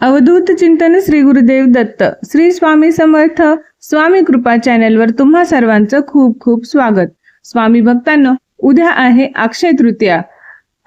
अवधूत चिंतन श्री गुरुदेव दत्त. श्री स्वामी समर्थ स्वामी कृपा चॅनलवर तुम्हा सर्वांचं खूप खूप स्वागत. स्वामी भक्तांनो उद्या आहे अक्षय तृतीया.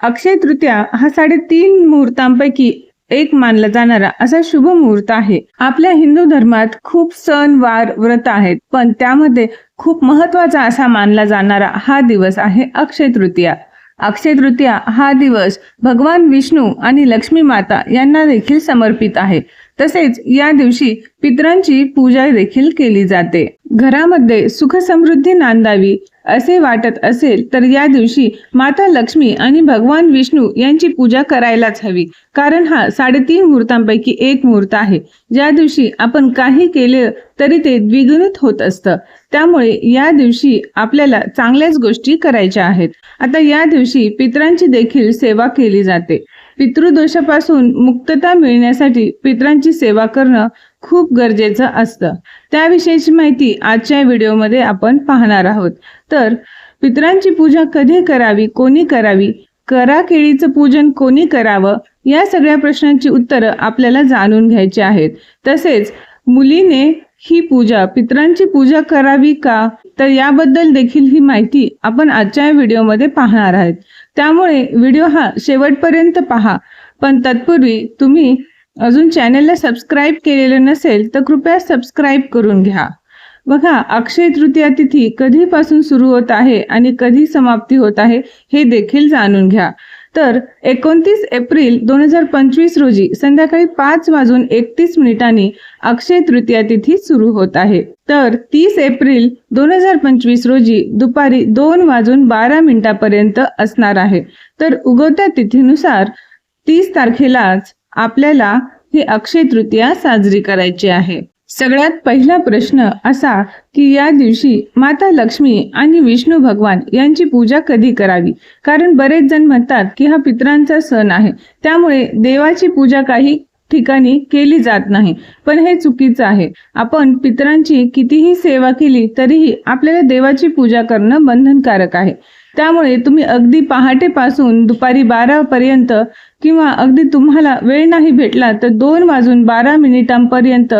अक्षय तृतीया हा साडेतीन मुहूर्तांपैकी एक मानला जाणारा असा शुभ मुहूर्त आहे. आपल्या हिंदू धर्मात खूप सण वार व्रत आहेत पण त्यामध्ये खूप महत्त्वाचा असा मानला जाणारा हा दिवस आहे अक्षय तृतीया. अक्षय तृतीया हा दिवस भगवान विष्णू आणि लक्ष्मी माता यांना देखील समर्पित आहे. तसेच या दिवशी पितरांची पूजा देखील केली जाते. घरामध्ये सुख समृद्धी नांदावी असे वाटत असेल तर या दिवशी माता लक्ष्मी आणि भगवान विष्णू यांची पूजा करायलाच हवी. कारण हा साडेतीन मुहूर्तांपैकी एक मुहूर्त आहे. ज्या दिवशी आपण काही केले तरी ते द्विगुणित होत असतं. त्यामुळे या दिवशी आपल्याला चांगल्याच गोष्टी करायच्या आहेत. आता या दिवशी पितरांची देखील सेवा केली जाते. पितृदोषापासून मुक्तता मिळण्यासाठी पितरांची सेवा करणं खूप गरजेचं असतं. त्याविषयीची माहिती आजच्या व्हिडिओमध्ये आपण पाहणार आहोत. तर पितरांची पूजा कधी करावी कोणी करावी करा केळीचं पूजन कोणी करावं या सगळ्या प्रश्नांची उत्तरं आपल्याला जाणून घ्यायची आहेत. तसेच मुलीने ही पूजा पितरांची पूजा करावी का? तर याबद्दल देखील ही माहिती आपण आजच्या व्हिडिओमध्ये पाहणार आहोत. त्यामुळे व्हिडिओ हा शेवटपर्यंत पहा. पण तत्पूर्वी तुम्ही अजून चॅनेलला सबस्क्राईब केलेलं नसेल तर कृपया सबस्क्राईब करून घ्या. बघा अक्षय तृतीया तिथी कधीपासून सुरू होत आहे आणि कधी समाप्ती होत आहे हे देखील जाणून घ्या. तर एकोणतीस एप्रिल दोन हजार पंचवीस रोजी संध्याकाळी पाच वाजून एकतीस मिनिटांनी अक्षय तृतीया तिथी सुरू होत आहे. तर तीस एप्रिल दोन हजार पंचवीस रोजी दुपारी दोन वाजून बारा मिनिटापर्यंत असणार आहे. तर उगवत्या तिथीनुसार तीस तारखेलाच आपल्याला ही अक्षय तृतीया साजरी करायची आहे. सगळ्यात पहिला प्रश्न असा की या दिवशी माता लक्ष्मी आणि विष्णू भगवान यांची पूजा कधी करावी? कारण बरेच जण म्हणतात की हा पितरांचा सण आहे. त्यामुळे देवाची पूजा काही ठिकाणी केली जात नाही. पण हे चुकीचं आहे. आपण पितरांची कितीही सेवा केली तरीही आपल्याला देवाची पूजा करणं बंधनकारक आहे. त्यामुळे तुम्ही अगदी पहाटेपासून दुपारी बारा पर्यंत किंवा अगदी तुम्हाला वेळ नाही भेटला तर दोन वाजून बारा मिनिटांपर्यंत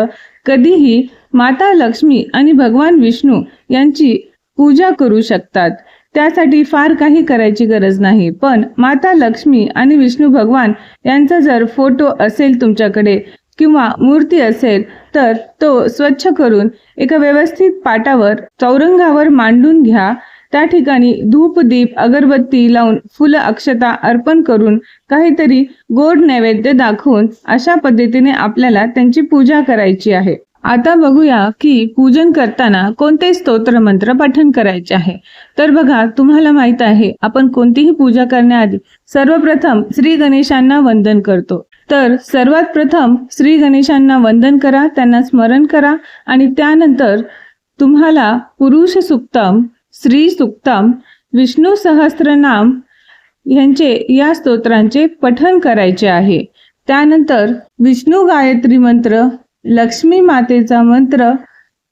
कधीही माता लक्ष्मी आणि भगवान विष्णू यांची पूजा करू शकतात. त्यासाठी फार काही करायची गरज नाही. पण माता लक्ष्मी आणि विष्णू भगवान यांचा जर फोटो असेल तुमच्याकडे किंवा मूर्ती असेल तर तो स्वच्छ करून एका व्यवस्थित पाटावर चौरंगावर मांडून घ्या. त्या ठिकाणी धूप दीप अगरबत्ती लावून फुलं अक्षता अर्पण करून काहीतरी गोड नैवेद्य दाखवून अशा पद्धतीने आपल्याला त्यांची पूजा करायची आहे. आता बघूया की पूजन करताना कोणते स्तोत्र मंत्र पठण करायचे आहे. तर बघा तुम्हाला माहीत आहे आपण कोणतीही पूजा करण्याआधी सर्वप्रथम श्री गणेशांना वंदन करतो. तर सर्वात प्रथम श्री गणेशांना वंदन करा त्यांना स्मरण करा आणि त्यानंतर तुम्हाला पुरुष सुक्तम श्री सुक्तम विष्णू सहस्रनाम यांचे या स्तोत्रांचे पठन करायचे आहे. त्यानंतर विष्णू गायत्री मंत्र लक्ष्मी मातेचा मंत्र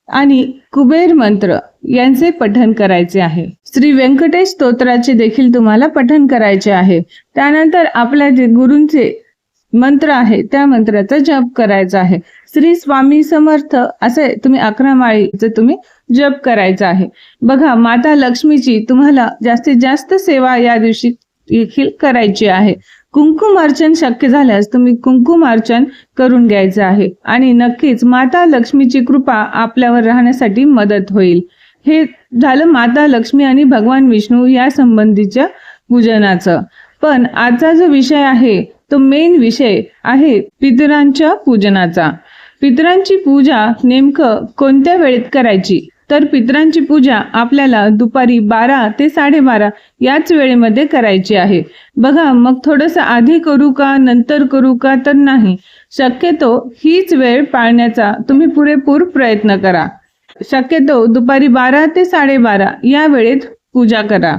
आणि कुबेर मंत्र यांचे पठन करायचे आहे. श्री व्यंकटेश स्तोत्राचे देखील तुम्हाला पठन करायचे आहे. त्यानंतर आपल्या जे गुरूंचे मंत्र आहे त्या मंत्राचा जप करायचा आहे. श्री स्वामी समर्थ असे तुम्ही अकरा माळीचे तुम्ही जप करायचा आहे. बघा माता लक्ष्मीची तुम्हाला जास्तीत जास्त सेवा या दिवशी देखील करायची आहे. कुंकुम अर्चन शक्य झाल्यास तुम्ही कुंकुम अर्चन करून घ्यायचं आहे. आणि नक्कीच माता लक्ष्मीची कृपा आपल्यावर राहण्यासाठी मदत होईल. हे झालं माता लक्ष्मी आणि भगवान विष्णू या संबंधीच्या पूजनाचं. पण आजचा जो विषय आहे तो मेन विषय आहे पितरांच्या पूजनाचा. पितरांची पूजा नेमकं कोणत्या वेळेत करायची? तर पितरांची पूजा आपल्याला दुपारी बारा ते साडेबारा याच वेळेमध्ये करायची आहे. बघा मग थोडंसं आधी करू का नंतर करू का तर नाही. शक्यतो हीच वेळ पाळण्याचा तुम्ही पुरेपूर प्रयत्न करा. शक्यतो दुपारी बारा ते साडेबारा या वेळेत पूजा करा.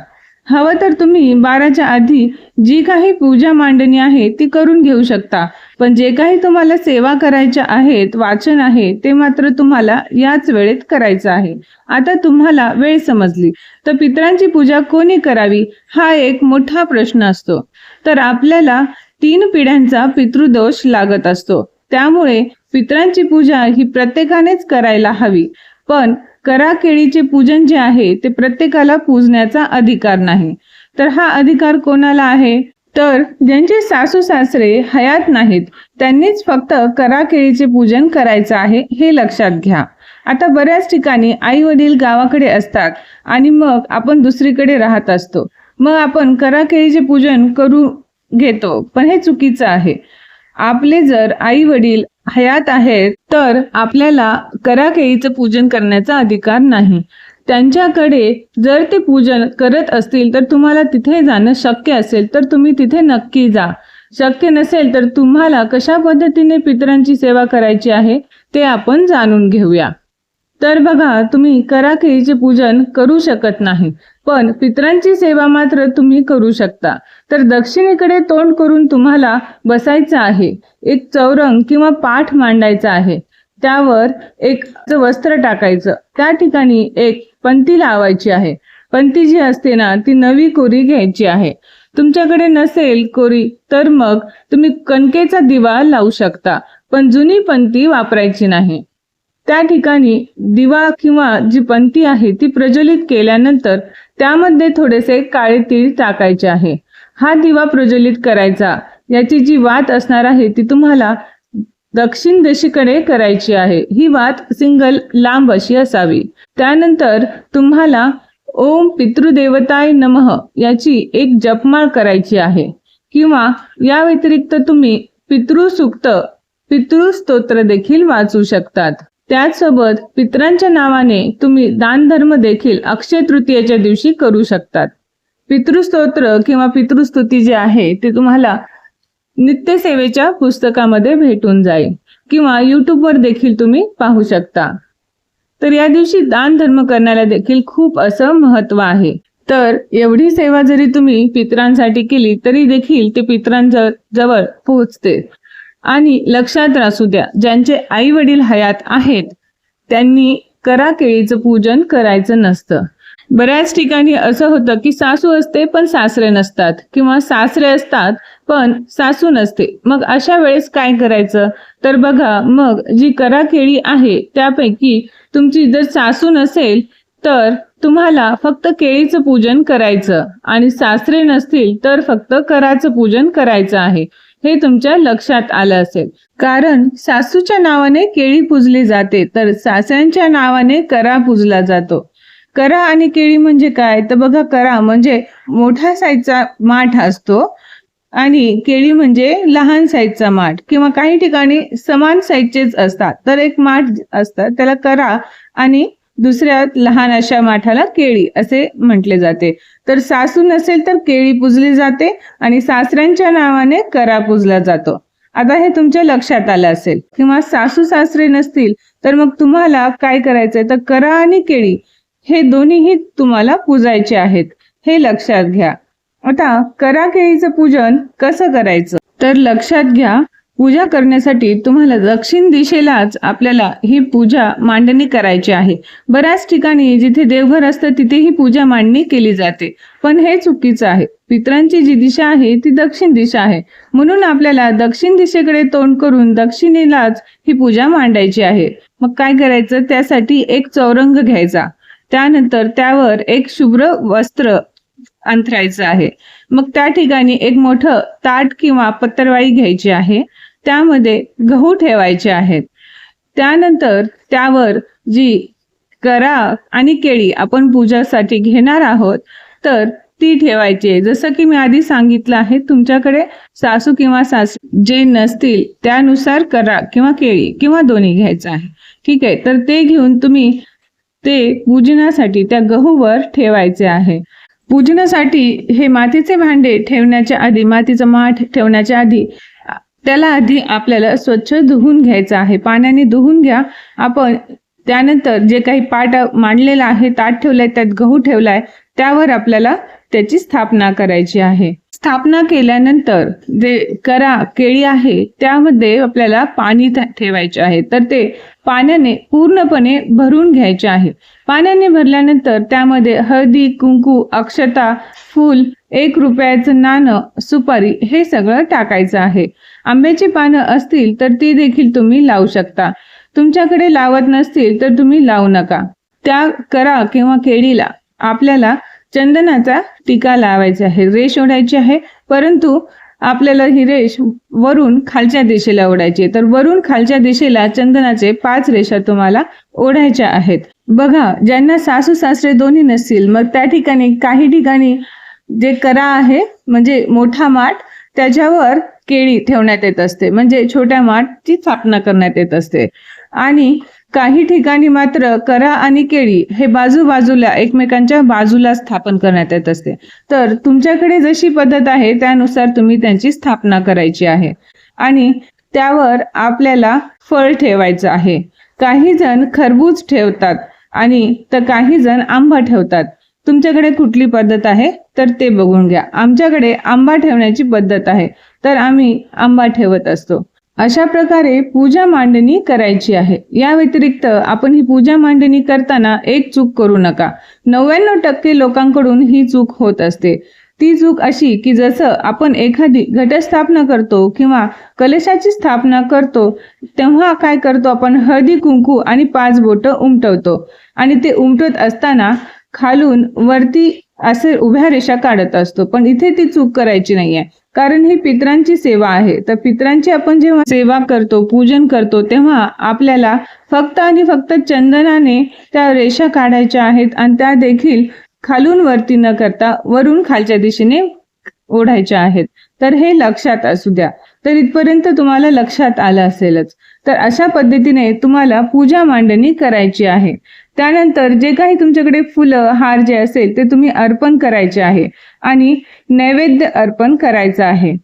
हवं तर तुम्ही बाराच्या आधी जी काही पूजा मांडणी आहे ती करून घेऊ शकता. पण जे काही तुम्हाला सेवा करायच्या आहेत वाचन आहे ते मात्र तुम्हाला याच वेळेत करायचं आहे. आता तुम्हाला वेळ समजली. तर पितरांची पूजा कोणी करावी हा एक मोठा प्रश्न असतो. तर आपल्याला तीन पिढ्यांचा पितृदोष लागत असतो. त्यामुळे पितरांची पूजा ही प्रत्येकानेच करायला हवी. पण करा केळीचे पूजन जे आहे ते प्रत्येकाला पूजण्याचा अधिकार नाही. तर हा अधिकार कोणाला आहे? तर ज्यांचे सासू सासरे हयात नाहीत त्यांनीच फक्त करा केळीचे पूजन करायचं आहे हे लक्षात घ्या. आता बऱ्याच ठिकाणी आई वडील गावाकडे असतात आणि मग आपण दुसरीकडे राहत असतो. मग आपण करा केळीचे पूजन करू घेतो पण हे चुकीचं आहे. आपले जर आई वडील हयात आहेत तर आपल्याला कराकेईचं पूजन करण्याचा अधिकार नाही. त्यांच्याकडे जर ते पूजन करत असतील तर तुम्हाला तिथे जाणं शक्य असेल तर तुम्ही तिथे नक्की जा. शक्य नसेल तर तुम्हाला कशा पद्धतीने पितरांची सेवा करायची आहे ते आपण जाणून घेऊया. तर बघा तुम्ही करा पूजन करू शकत नाही. पण पितरांची सेवा मात्र तुम्ही करू शकता. तर दक्षिणेकडे तोंड करून तुम्हाला बसायचं आहे. एक चौरंग किंवा पाठ मांडायचा आहे. त्यावर एक वस्त्र टाकायचं. त्या ठिकाणी एक पंती लावायची आहे. पंती जी असते ना ती नवी कोरी घ्यायची आहे. तुमच्याकडे नसेल कोरी तर मग तुम्ही कणकेचा दिवा लावू शकता. पण जुनी पंती वापरायची नाही. त्या ठिकाणी दिवा किंवा जी पंती आहे ती प्रज्वलित केल्यानंतर त्यामध्ये थोडेसे काळे तीळ टाकायचे आहे. हा दिवा प्रज्वलित करायचा. याची जी वात असणार आहे ती तुम्हाला दक्षिण दिशेकडे करायची आहे. ही वात सिंगल लांब अशी असावी. त्यानंतर तुम्हाला ओम पितृदेवताय नमः याची एक जपमाळ करायची आहे. किंवा या व्यतिरिक्त तुम्ही पितृसुक्त पितृस्तोत्र देखील वाचू शकतात. त्याचसोबत पितरांच्या नावाने तुम्ही दानधर्म देखील अक्षय तृतीयेच्या दिवशी करू शकतात. पितृस्तोत्र किंवा पितृस्तुती जे आहे ते तुम्हाला नित्यसेवेच्या पुस्तकामध्ये भेटून जाईल किंवा युट्यूबवर देखील तुम्ही पाहू शकता. तर या दिवशी दान धर्म करण्याला देखील खूप असं महत्त्व आहे. तर एवढी सेवा जरी तुम्ही पितरांसाठी केली तरी देखील ते पितरांजवळ पोहोचते. आणि लक्षात असू द्या ज्यांचे आई वडील हयात आहेत त्यांनी करा केळीचं पूजन करायचं नसतं. बऱ्याच ठिकाणी असं होतं की सासू असते पण सासरे नसतात किंवा सासरे असतात पण सासू नसते. मग अशा वेळेस काय करायचं? तर बघा मग जी करा केळी आहे त्यापैकी तुमची जर सासू नसेल तर तुम्हाला फक्त केळीचं पूजन करायचं आणि सासरे नसतील तर फक्त कराचं पूजन करायचं आहे. हे तुमच्या लक्षात आलं असेल. कारण सासूच्या नावाने केळी पूजली जाते तर सासऱ्यांच्या नावाने करा पूजला जातो. करा आणि केळी म्हणजे काय? तर बघा करा म्हणजे मोठ्या साईजचा माठ असतो आणि केळी म्हणजे लहान साईजचा माठ किंवा काही ठिकाणी समान साईजचेच असतात. तर एक माठ असतात त्याला करा आणि दुसऱ्या लहान अशा माठाला केळी असे म्हटले जाते. तर सासू नसेल तर केळी पुजली जाते आणि सासऱ्यांच्या नावाने करा पुजला जातो. आता हे तुमच्या लक्षात आलं असेल. किंवा सासू सासरे नसतील तर मग तुम्हाला काय करायचंय? तर करा आणि केळी. हे दोन्हीही तुम्हाला पूजायचे आहेत. हे लक्षात घ्या. आता करा केळीचं पूजन कसं करायचं? तर लक्षात घ्या पूजा करण्यासाठी तुम्हाला दक्षिण दिशेलाच आपल्याला ही पूजा मांडणी करायची आहे. बऱ्याच ठिकाणी जिथे देवघर असतं तिथे ही पूजा मांडणी केली जाते. पण हे चुकीचं आहे. पित्रांची जी दिशा आहे ती दक्षिण दिशा आहे. म्हणून आपल्याला दक्षिण दिशेकडे तोंड करून दक्षिणेलाच ही पूजा मांडायची आहे. मग काय करायचं? त्यासाठी एक चौरंग घ्यायचा. त्यानंतर त्यावर एक शुभ्र वस्त्र अंथरायचं आहे. मग त्या ठिकाणी एक मोठं ताट किंवा पत्तरवाळी घ्यायची आहे. त्यामध्ये गहू ठेवायचे आहेत. त्यानंतर त्यावर जी करा आणि केळी आपण पूजासाठी घेणार आहोत तर ती ठेवायची आहे. जसं की मी आधी सांगितलं आहे तुमच्याकडे सासू किंवा सासू जे नसतील त्यानुसार करा किंवा केळी किंवा दोन्ही घ्यायचं आहे. ठीक आहे? तर ते घेऊन तुम्ही ते पूजनासाठी त्या गहूवर ठेवायचे आहे. पूजनासाठी हे मातीचे भांडे ठेवण्याच्या आधी मातीचं माठ ठेवण्याच्या आधी त्याला आधी आपल्याला स्वच्छ धुवून घ्यायचं आहे. पाण्याने धुवून घ्या. आपण त्यानंतर जे काही पाट मांडलेलं आहे ताट ठेवलंय त्यात गहू ठेवलाय त्यावर आपल्याला त्याची स्थापना करायची आहे. स्थापना केल्यानंतर जे करा केळी आहे त्यामध्ये आपल्याला पाणी ठेवायचे आहे. तर ते पाण्याने पूर्णपणे भरून घ्यायचे आहे. पाण्याने भरल्यानंतर त्यामध्ये हळदी कुंकू अक्षता फूल एक रुपयाचं नाणं सुपारी हे सगळं टाकायचं आहे. आंब्याची पानं असतील तर ती देखील तुम्ही लावू शकता. तुमच्याकडे लावत नसतील तर तुम्ही लावू नका. त्या करा किंवा केळीला आपल्याला चंदनाचा टीका लावायचा आहे. रेष ओढायची आहे. परंतु आपल्याला ही रेष वरून खालच्या दिशेला ओढायची तर वरून खालच्या दिशेला चंदनाचे पाच रेषा तुम्हाला ओढायच्या आहेत. बघा ज्यांना सासू सासरे दोन्ही नसतील मग त्या ठिकाणी काही ठिकाणी जे करा आहे म्हणजे मोठा माठ त्याच्यावर केळी ठेवण्यात येत असते. म्हणजे छोट्या माठची स्थापना करण्यात येत असते. आणि काही ठिकाणी मात्र करा आणि केळी हे बाजूबाजूला एकमेकांच्या बाजूला स्थापन करण्यात येत असते. तर तुमच्याकडे जशी पद्धत आहे त्यानुसार तुम्ही त्यांची स्थापना करायची आहे. आणि त्यावर आपल्याला फळ ठेवायचं आहे. काही जण खरबूज ठेवतात आणि तर काही जण आंबा ठेवतात. तुमच्याकडे कुठली पद्धत आहे? तर ते बघून घ्या. आमच्याकडे आंबा ठेवण्याची पद्धत आहे. तर आम्ही आंबा ठेवत असतो. अशा प्रकारे पूजा मांडणी करायची आहे. या व्यतिरिक्त आपण ही पूजा मांडणी करताना एक चूक करू नका. नव्याण्णव टक्के लोकांकडून ही चूक होत असते. ती चूक अशी की जसं आपण एखादी घटस्थापना करतो किंवा कलशाची स्थापना करतो तेव्हा काय करतो आपण? हळदी कुंकू आणि पाच बोटं उमटवतो. आणि ते उमटत असताना खालून वरती असे उभ्या रेषा काढत असतो. पण इथे ती चूक करायची नाहीये. कारण ही पित्रांची सेवा आहे. तर पित्रांची आपण जेव्हा सेवा करतो पूजन करतो तेव्हा आपल्याला फक्त आणि फक्त चंदनाने त्या रेषा काढायच्या आहेत आणि त्या देखील खालून वरती न करता वरून खालच्या दिशेने ओढायच्या आहेत. तर हे लक्षात असू द्या. तर इथपर्यंत तुम्हाला लक्षात आलं असेलच. तर अशा पद्धतीने तुम्हाला पूजा मांडणी करायची आहे. त्यानंतर जे काही तुमच्याकडे फुलं हार जे असेल ते तुम्ही अर्पण करायचे आहे आणि नैवेद्य अर्पण करायचं आहे.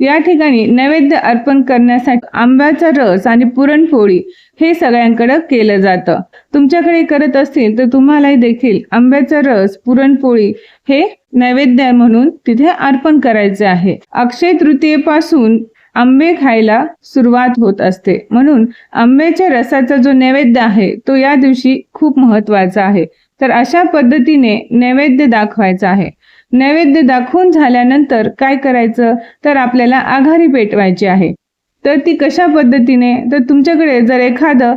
या ठिकाणी नैवेद्य अर्पण करण्यासाठी आंब्याचा रस आणि पुरणपोळी हे सगळ्यांकडे केलं जातं. तुमच्याकडे करत असतील तर तुम्हालाही देखील आंब्याचा रस पुरणपोळी हे नैवेद्य म्हणून तिथे अर्पण करायचे आहे. अक्षय तृतीयेपासून आंबे खायला सुरुवात होत असते. म्हणून आंब्याच्या रसाचा जो नैवेद्य आहे तो या दिवशी खूप महत्त्वाचा आहे. तर अशा पद्धतीने नैवेद्य दाखवायचा आहे. नैवेद्य दाखवून झाल्यानंतर काय करायचं? तर आपल्याला आघारी पेटवायची आहे. तर ती कशा पद्धतीने? तर तुमच्याकडे जर एखादं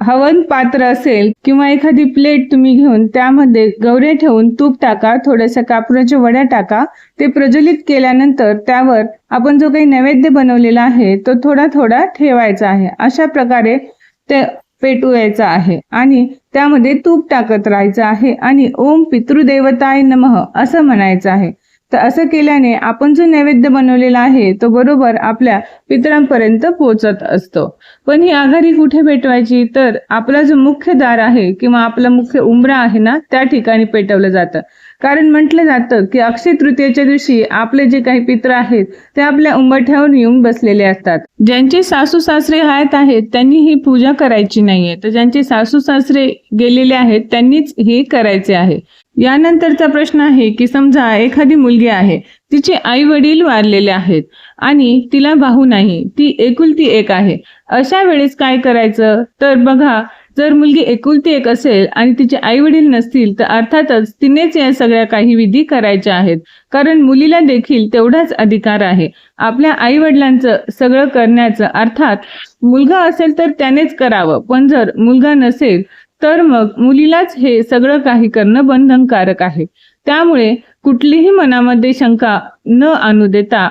हवन पात्र असेल किंवा एखादी प्लेट तुम्ही घेऊन त्यामध्ये गवऱ्या ठेवून तूप टाका थोड्याशा कापराच्या वड्या टाका. ते प्रज्वलित केल्यानंतर त्यावर आपण जो काही नैवेद्य बनवलेला आहे तो थोडा थोडा ठेवायचा आहे. अशा प्रकारे ते पेटवायचं आहे आणि त्यामध्ये तूप टाकत राहायचं आहे आणि ओम पितृदेवताय नमः असं म्हणायचं आहे. तर असं केल्याने आपण जो नैवेद्य बनवलेला आहे तो बरोबर आपल्या पितरांपर्यंत पोहोचत असतो. पण ही आघाडी कुठे पेटवायची? तर आपला जो मुख्य दार आहे किंवा आपला मुख्य उमरा आहे ना त्या ठिकाणी पेटवलं जातं. कारण म्हटलं जातं की अक्षय तृतीयेच्या दिवशी आपले जे काही पित्र आहेत ते आपल्या उंबरठ्यावर येऊन बसलेले असतात. ज्यांचे सासू सासरे हयात आहेत त्यांनी ही पूजा करायची नाहीये. तर ज्यांचे सासू सासरे गेलेले आहेत त्यांनीच हे करायचे आहे. यानंतरचा प्रश्न आहे की समजा एखादी मुलगी आहे तिचे आई वडील वारलेले आहेत आणि तिला भाऊ नाही ती एकुलती एक आहे अशा वेळेस काय करायचं? तर बघा जर मुलगी एकुलती एक असेल आणि तिचे आई वडील नसतील तर अर्थातच तिनेच या सगळ्या काही विधी करायच्या आहेत. कारण मुलीला देखील तेवढाच अधिकार आहे. आपल्या आई वडिलांचं सगळं करण्याचं अर्थात मुलगा असेल तर त्यानेच करावं. पण जर मुलगा नसेल तर मग मुलीलाच हे सगळं काही करणं बंधनकारक आहे. त्यामुळे कुठलीही मनामध्ये शंका न आणू देता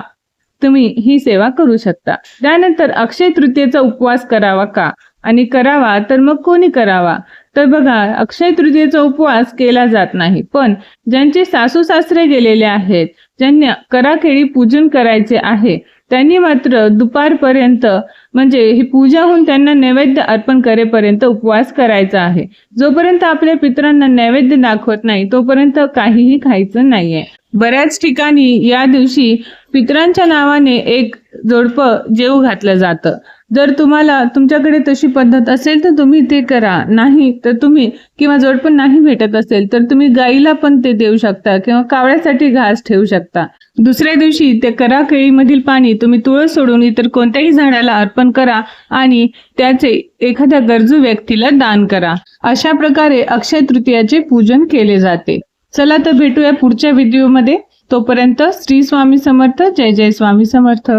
तुम्ही ही सेवा करू शकता. त्यानंतर अक्षय तृतीयेचा उपवास करावा का? आणि करावा तर मग कोणी करावा? तर बघा अक्षय तृतीयेचा उपवास केला जात नाही पण ज्यांचे सासू सासरे गेलेले आहेत ज्यांना कराखेळी पूजन करायचे आहे त्यांनी मात्र दुपारपर्यंत म्हणजे ही पूजा होऊन त्यांना नैवेद्य अर्पण करेपर्यंत उपवास करायचा आहे. जोपर्यंत आपल्या पितरांना नैवेद्य दाखवत नाही तोपर्यंत काहीही खायचं नाहीये. बऱ्याच ठिकाणी या दिवशी पितरांच्या नावाने एक जोडपं जेव घातलं जातं. जर तुम्हाला तुमच्याकडे तशी पद्धत असेल तर तुम्ही ते करा. नाही तर तुम्ही किंवा जोडपण नाही भेटत असेल तर तुम्ही गाईला पण ते देऊ शकता किंवा कावळ्यासाठी घास ठेवू शकता. दुसऱ्या दिवशी ते करा केळीमधील पाणी. तुम्ही तुळस सोडून इतर कोणत्याही झाडाला अर्पण करा आणि त्याचे एखाद्या गरजू व्यक्तीला दान करा. अशा प्रकारे अक्षय तृतीयाचे पूजन केले जाते. चला तर भेटूया पुढच्या व्हिडिओमध्ये. तोपर्यंत श्री स्वामी समर्थ. जय जय स्वामी समर्थ.